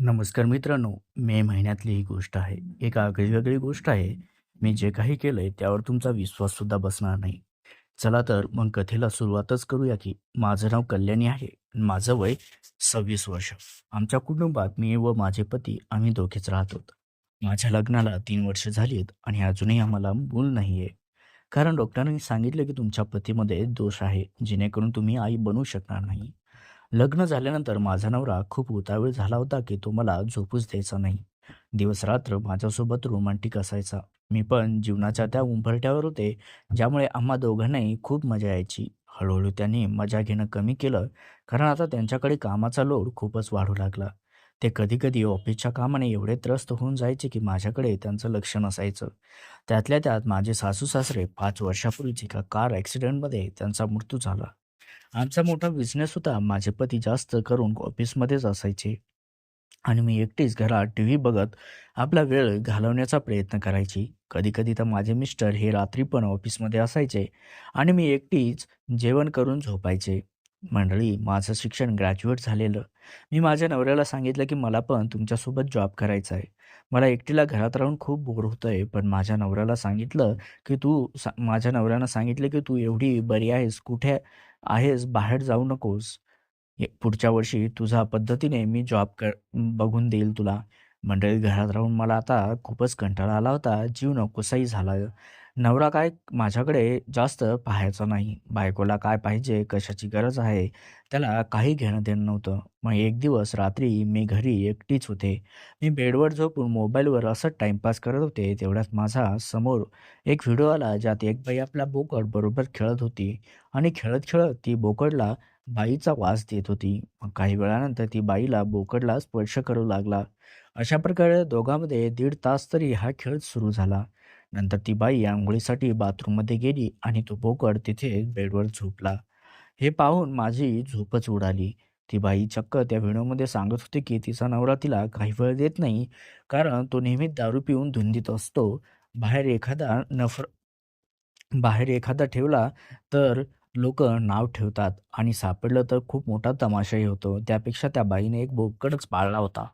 नमस्कार मित्रांनो मे महिन्यातली ही गोष्ट आहे. एक आगळी वेगळी गोष्ट आहे. मी जे काही केलंय त्यावर तुमचा विश्वास सुद्धा बसणार नाही. चला तर मग कथेला सुरुवातच करूया की माझं नाव कल्याणी आहे. माझं वय सव्वीस वर्ष. आमच्या कुटुंबात मी व माझे पती आम्ही दोघेच राहतो माझ्या लग्नाला तीन वर्ष आहेत आणि अजूनही आम्हाला मूल नाही आहे कारण डॉक्टरांनी सांगितलं की तुमच्या पतीमध्ये दोष आहे जेणेकरून तुम्ही आई बनू शकणार नाही. लग्न झाल्यानंतर माझा नवरा खूप उतावीळ झाला होता की तो मला झोपूच द्यायचा नाही. दिवस रात्र माझ्यासोबत रोमांटिक असायचा. मी पण जीवनाच्या त्या उंबरट्यावर होते ज्यामुळे आम्हा दोघांनाही खूप मजा यायची. हळूहळू त्यांनी मजा घेणं कमी केलं कारण आता त्यांच्याकडे कामाचा लोड खूपच वाढू लागला. ते कधीकधी ऑफिसच्या कामाने एवढे त्रस्त होऊन जायचे की माझ्याकडे त्यांचं लक्ष नसायचं. त्यातल्या त्यात माझे सासू सासरे पाच वर्षापूर्वीच एका कार ॲक्सिडेंटमध्ये त्यांचा मृत्यू झाला. आमचा मोठा बिझनेस होता. माझे पती जास्त करून ऑफिसमध्येच असायचे. आणि मी एकटीच घरात टी व्ही बघत आपला वेळ घालवण्याचा प्रयत्न करायची. कधी कधी तर माझे मिस्टर हे रात्री पण ऑफिसमध्ये असायचे. आणि मी एकटीच जेवण करून झोपायचे. मंडळी माझं शिक्षण ग्रॅज्युएट झालेलं. मी माझ्या नवऱ्याला सांगितलं की मला पण तुमच्यासोबत जॉब करायचा आहे. मला एकटीला घरात राहून खूप बोर होतं आहे पण माझ्या नवऱ्याला सांगितलं की तू सा माझ्या नवऱ्यानं सांगितलं की तू एवढी बरी आहेस. कुठे आहेस बाहेर जाऊ नकोस. पुढच्या वर्षी तुझा पद्धतीने मी जॉब कर बघून देईल तुला. मंडळी घरात राहून मला आता खूपच कंटाळा आला होता. जीव नकोसाही झाला. नवरा काय माझ्याकडे जास्त पाहायचा नाही. बायकोला काय पाहिजे कशाची गरज आहे त्याला काही घेणं देणं नव्हतं. मग एक दिवस रात्री मी घरी एकटीच होते. मी बेडवर झोपून मोबाईलवर असं टाइमपास करत होते तेवढ्यात माझा समोर एक व्हिडिओ आला ज्यात एक बाई आपला बोकड बरोबर खेळत होती आणि खेळत खेळत ती बोकडला बाईचा वास देत होती. मग काही वेळानंतर ती बाईला बोकडला स्पर्श करू लागला. अशा प्रकारे दोघांमध्ये दीड तास तरी हा खेळ सुरू झाला. नंतर ती बाई आंघोळीसाठी बाथरूममध्ये गेली आणि तो बोकड तिथे बेडवर झोपला. हे पाहून माझी झोपच उडाली. ती बाई चक्क त्या व्हिडिओमध्ये सांगत होती की तिचा नवरा तिला काही वेळ देत नाही कारण तो नेहमी दारू पिऊन धुंदीत असतो. बाहेर एखादा नफर बाहेर एखादा ठेवला तर लोक नाव ठेवतात आणि सापडलं तर खूप मोठा तमाशाही होतो. त्यापेक्षा त्या बाईने एक बोकडच पाळला होता.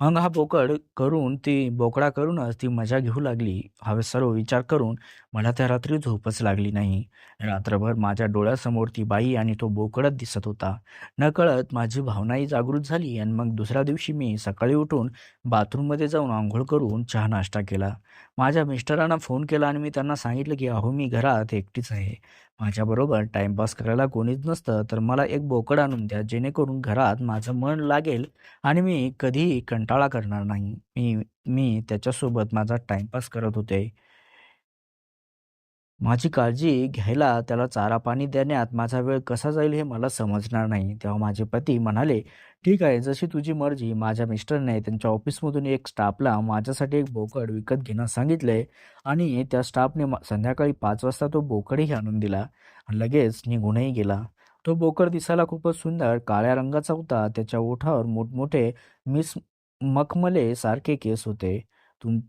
मग हा बोकड करून ती बोकडा करूनच ती मजा घेऊ लागली. हवे सर्व विचार करून मला त्या रात्री झोपच लागली नाही. रात्रभर माझ्या डोळ्यासमोर ती बाई आणि तो बोकडच दिसत होता. नकळत माझी भावनाही जागृत झाली आणि मग दुसऱ्या दिवशी मी सकाळी उठून बाथरूममध्ये जाऊन आंघोळ करून चहा नाश्ता केला. माझ्या मिस्टरांना फोन केला आणि मी त्यांना सांगितलं की अहो मी घरात एकटीच आहे. माझ्याबरोबर टाइमपास करायला कोणीच नसतं तर मला एक बोकड आणून द्या जेणेकरून घरात माझं मन लागेल आणि मी कधीही कंटाळा करणार नाही. मी मी त्याच्यासोबत माझा टाइमपास करत होते. माझी काळजी घ्यायला त्याला चारा पाणी देण्यात माझा वेळ कसा जाईल हे मला समजणार नाही. तेव्हा माझे पती म्हणाले ठीक आहे जशी तुझी मर्जी. माझ्या मिस्टरने त्यांच्या ऑफिसमधून एक स्टाफला माझ्यासाठी एक बोकड विकत घेणं सांगितले आणि त्या स्टाफने संध्याकाळी पाच वाजता तो बोकडही आणून दिला आणि लगेच निघूनही गेला. तो बोकड दिसायला खूपच सुंदर काळ्या रंगाचा होता. त्याच्या ओठावर मोठमोठे मिस मखमले सारखे केस होते. तुम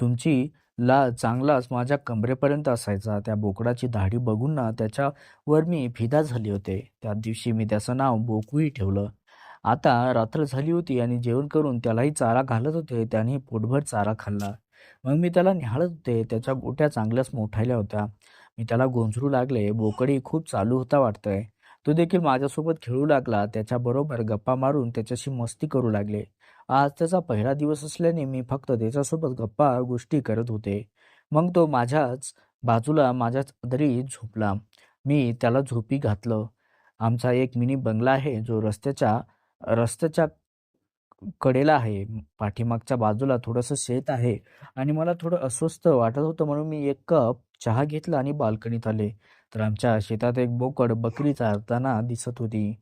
तुमची ला चांगलाच माझ्या कमरेपर्यंत असायचा. त्या बोकडाची दाढी बघून ना त्याच्यावर मी फिदा झाली होते. त्या दिवशी मी त्याचं नाव बोकूही ठेवलं. आता रात्र झाली होती आणि जेवण करून त्यालाही चारा घालत होते. त्याने पोटभर चारा खाल्ला. मग मी त्याला निहाळत होते. त्याच्या गोट्या चांगल्याच मोठायल्या होत्या. मी त्याला गोंजरू लागले. बोकडी खूप चालू होता वाटतंय. तो देखील माझ्यासोबत खेळू लागला. त्याच्याबरोबर गप्पा मारून त्याच्याशी मस्ती करू लागले. आज त्याचा पहिला दिवस असल्याने मी फक्त त्याच्यासोबत गप्पा गोष्टी करत होते. मग तो माझ्याच बाजूला माझ्याच दरी झोपला. मी त्याला झोपी घातलं. आमचा एक मिनी बंगला आहे जो रस्त्याच्या रस्त्याच्या कडेला आहे. पाठीमागच्या बाजूला थोडंसं शेत आहे आणि मला थोडं अस्वस्थ वाटत होतं म्हणून मी एक कप चहा घेतला आणि बाल्कनीत आले. तर आमच्या शेतात एक बोकड बकरी चारताना दिसत होती.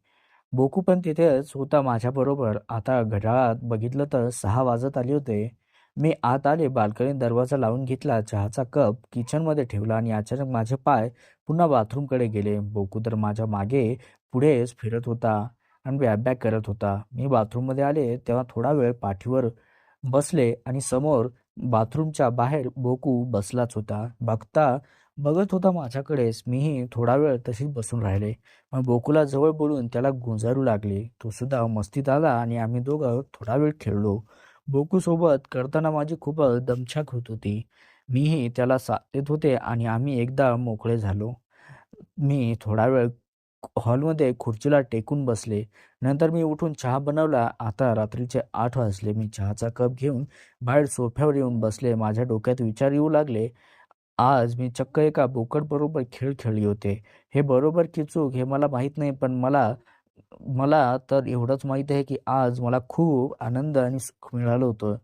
बोकू पण तिथेच होता माझ्याबरोबर. आता घड्याळात बघितलं तर सहा वाजत आले होते. मी आत आले बाल्कनीत दरवाजा लावून घेतला चहाचा कप किचनमध्ये ठेवला आणि अचानक माझे पाय पुन्हा बाथरूमकडे गेले. बोकू तर माझ्या मागे पुढेच फिरत होता आणि बॅक करत होता. मी बाथरूममध्ये आले तेव्हा थोडा वेळ पाठीवर बसले आणि समोर बाथरूमच्या बाहेर बोकू बसलाच होता. बघता बघत होता माझ्याकडेच. मीही थोडा वेळ तशीच बसून राहिले. मग बोकूला जवळ बोलून त्याला गुंजारू लागले. तो सुद्धा मस्तीत आला आणि आम्ही दोघं थोडा वेळ खेळलो. बोकूसोबत करताना माझी खूपच दमछाक होत होती. मीही त्याला साथ देत होते आणि आम्ही एकदा मोकळे झालो. मी थोडा वेळ हॉलमध्ये खुर्चीला टेकून बसले. नंतर मी उठून चहा बनवला. आता रात्रीचे आठ वाजले. मी चहाचा कप घेऊन बाहेर सोफ्यावर येऊन बसले. माझ्या डोक्यात विचार येऊ लागले. आज मी चक्क एका बोकडबरोबर खेळ खेळली होते. हे बरोबर की चूक हे मला माहीत नाही पण मला मला तर एवढंच माहीत आहे की आज मला खूप आनंद आणि सुख मिळालं होतं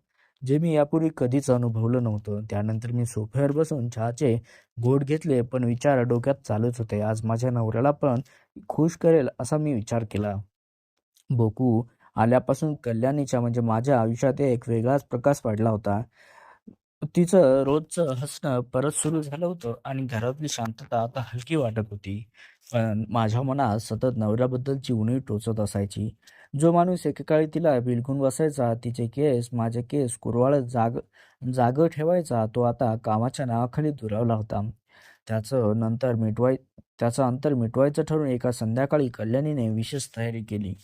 जे मी यापूर्वी कधीच अनुभवलं नव्हतं. त्यानंतर मी सोफ्यावर बसून चहाचे घोट घेतले पण विचार डोक्यात चालूच होते. आज माझ्या नवऱ्याला पण खुश करेल असा मी विचार केला. बोकू आल्यापासून कल्याणीच्या म्हणजे माझ्या आयुष्यात एक वेगळाच प्रकाश पडला होता. तिचं रोजचं हसणं परत सुरू झालं होतं आणि घरातली शांतता आता हलकी वाटत होती. पण माझ्या मनात सतत नवऱ्याबद्दलची उणीव टोचत असायची. जो माणूस एकेकाळी तिला बिलगून बसायचा तिचे केस माझे केस कुरवाळत जाग जाग ठेवायचा तो आता कामाच्या नावाखाली दुरावला होता. त्याचं नंतर मिटवाय त्याचं अंतर मिटवायचं ठरवून एका संध्याकाळी कल्याणीने विशेष तयारी केली.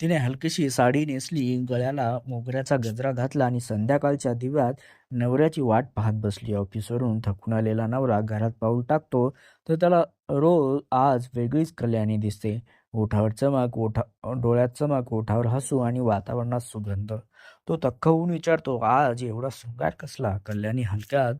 तिने हलकीशी साडी नेसली गळ्याला मोगऱ्याचा गजरा घातला आणि संध्याकाळच्या दिव्यात नवऱ्याची वाट पाहत बसली. ऑफिसवरून थकून आलेला नवरा घरात पाऊल टाकतो तर त्याला रोज आज वेगळीच कल्याणी दिसते. ओठावर चमक ओठा डोळ्यात चमक ओठावर हसू आणि वातावरणात सुगंध. तो तक्क होऊन विचारतो आज एवढा शृंगार कसला? कल्याणी हलक्यात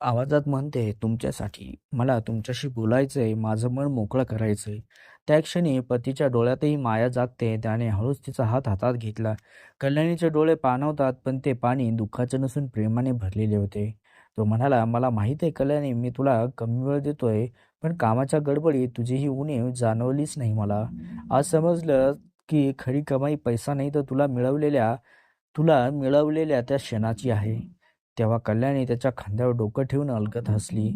आवाजात म्हणते तुमच्यासाठी. मला तुमच्याशी बोलायचं आहे माझं मन मोकळं करायचं आहे त्या क्षणी पतीच्या डोळ्यातही माया जागते. त्याने हळूच तिचा हात हातात घेतला. कल्याणीचे डोळे पाणवतात पण ते पाणी दुःखाचे नसून प्रेमाने भरलेले होते. तो म्हणाला मला माहीत आहे कल्याणी मी तुला कमी वेळ देतोय पण कामाच्या गडबडीत तुझी ही उणीव जाणवलीच नाही मला. आज समजलं की खरी कमाई पैसा नाही तर तुला मिळवलेल्या तुला मिळवलेल्या त्या क्षणाची आहे. तेव्हा कल्याणी त्याच्या खांद्यावर डोकं ठेवून अलगत हसली.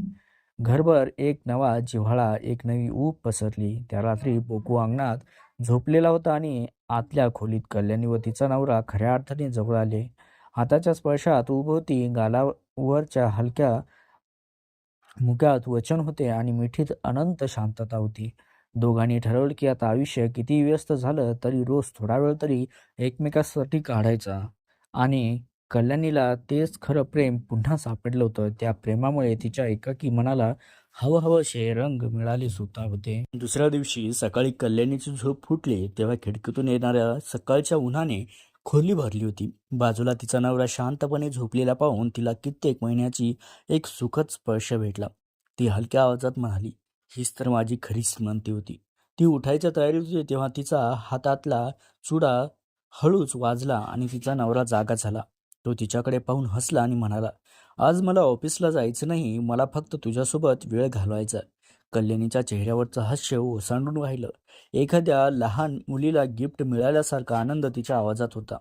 घरभर एक नवा जिव्हाळा एक नवी ऊब पसरली. त्या रात्री बोकू अंगणात झोपलेला होता आणि आतल्या खोलीत कल्याणी व तिचा नवरा खऱ्या अर्थाने जवळ आले. हाताच्या स्पर्शात उभोवती गालावरच्या हलक्या मुक्यात वचन होते आणि मिठीत अनंत शांतता होती. दोघांनी ठरवलं की आता आयुष्य किती व्यस्त झालं तरी रोज थोडा वेळ तरी एकमेकासाठी काढायचा. आणि कल्याणीला तेच खरं प्रेम पुन्हा सापडलं होतं. त्या प्रेमामुळे तिच्या एकाकी मनाला हवहवशे रंग मिळाले सुद्धा होते. दुसऱ्या दिवशी सकाळी कल्याणीची झोप फुटली तेव्हा खिडकीतून येणाऱ्या सकाळच्या उन्हाने खोली भरली होती. बाजूला तिचा नवरा शांतपणे झोपलेला पाहून तिला कित्येक महिन्याची एक सुखद स्पर्श भेटला. ती हलक्या आवाजात म्हणाली हीच तर माझी खरी श्रीमंती होती. ती उठायच्या तयारीत होती तेव्हा तिचा हातातला चुडा हळूच वाजला आणि तिचा नवरा जागा झाला. तो तिच्याकडे पाहून हसला आणि म्हणाला आज मला ऑफिसला जायचं नाही मला फक्त तुझ्यासोबत वेळ घालवायचा. कल्याणीच्या चेहऱ्यावरचं हास्य ओसांडून राहिलं. एखाद्या लहान मुलीला गिफ्ट मिळाल्यासारखा आनंद तिच्या आवाजात होता.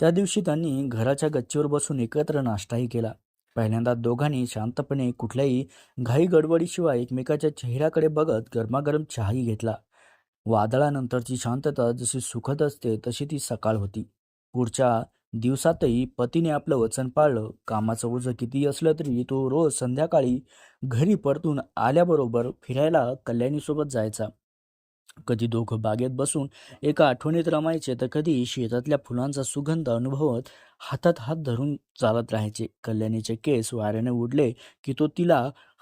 त्या दिवशी त्यांनी घराच्या गच्चीवर बसून एकत्र नाश्ताही केला. पहिल्यांदा दोघांनी शांतपणे कुठल्याही घाई गडबडीशिवाय एकमेकाच्या चेहऱ्याकडे बघत गरमागरम चहाही घेतला. वादळानंतरची शांतता जशी सुखद असते तशी ती सकाळ होती. पुढच्या दिवसातही पतीने आपलं वचन पाळलं. कामाचं ओझं किती असलं तरी तो रोज संध्याकाळी घरी परतून आल्याबरोबर फिरायला कल्याणीसोबत जायचा. कधी दोघं बागेत बसून एका आठवणीत रमायचे तर कधी शेतातल्या फुलांचा सुगंध अनुभवत हातात हात धरून चालत राहायचे. कल्याणीचे केस वाऱ्याने उडले की तो तिला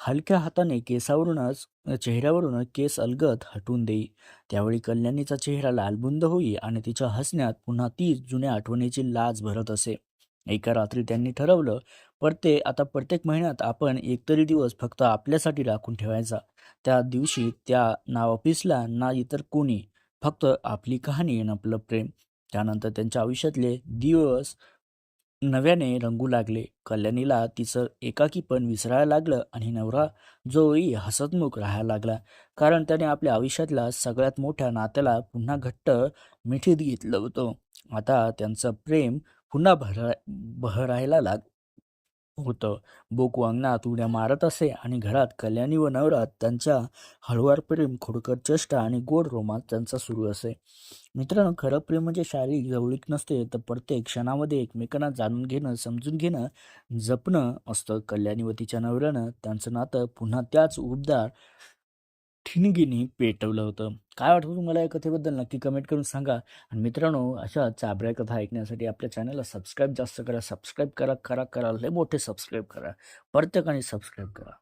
हलक्या हाताने केसावरूनच चेहऱ्यावरून केस अलगत हटवून देई. त्यावेळी कल्याणीचा चेहरा लालबुंद होई आणि तिच्या हसण्यात पुन्हा तीच जुन्या आठवणीची लाज भरत असे. एका रात्री त्यांनी ठरवलं पडते आता प्रत्येक महिन्यात आपण एकतरी दिवस फक्त आपल्यासाठी राखून ठेवायचा. त्या दिवशी त्या ना ऑफिसला ना इतर कोणी फक्त आपली कहाणी आणि आपलं प्रेम. त्यानंतर त्यांच्या आयुष्यातले दिवस नव्याने रंगू लागले. कल्याणीला तिचं एकाकीपण विसरायला लागलं आणि नवरा जोही हसतमुख राहायला लागला. कारण त्याने आपल्या आयुष्यातल्या सगळ्यात मोठ्या नात्याला पुन्हा घट्ट मिठीत घेतलं होतं. आता त्यांचं प्रेम पुन्हा भर बहरायला लाग होतं. बोक अंगणात उड्या मारत असे आणि घरात कल्याणी व नवरात त्यांच्या हळुवार प्रेम खोडकर चेष्टा आणि गोड रोमांस त्यांचा सुरू असे. मित्रांनो खरं प्रेम म्हणजे शारीरिक जवळीक नसते तर प्रत्येक क्षणामध्ये एकमेकांना जाणून घेणं समजून घेणं जपणं असतं. कल्याणी व तिच्या नवऱ्यानं त्यांचं नातं पुन्हा त्याच उबदार ठिणगीने पेटवलं होतं. काय वाटतं तुम्हाला या कथेबद्दल? नक्की कमेंट करून सांगा. आणि मित्रांनो अशा चाबऱ्या कथा ऐकण्यासाठी आपल्या चॅनलला सबस्क्राईब जास्त करा. सबस्क्राईब करा करा करा. लय मोठे सबस्क्राईब करा. प्रत्येकाने सबस्क्राईब करा.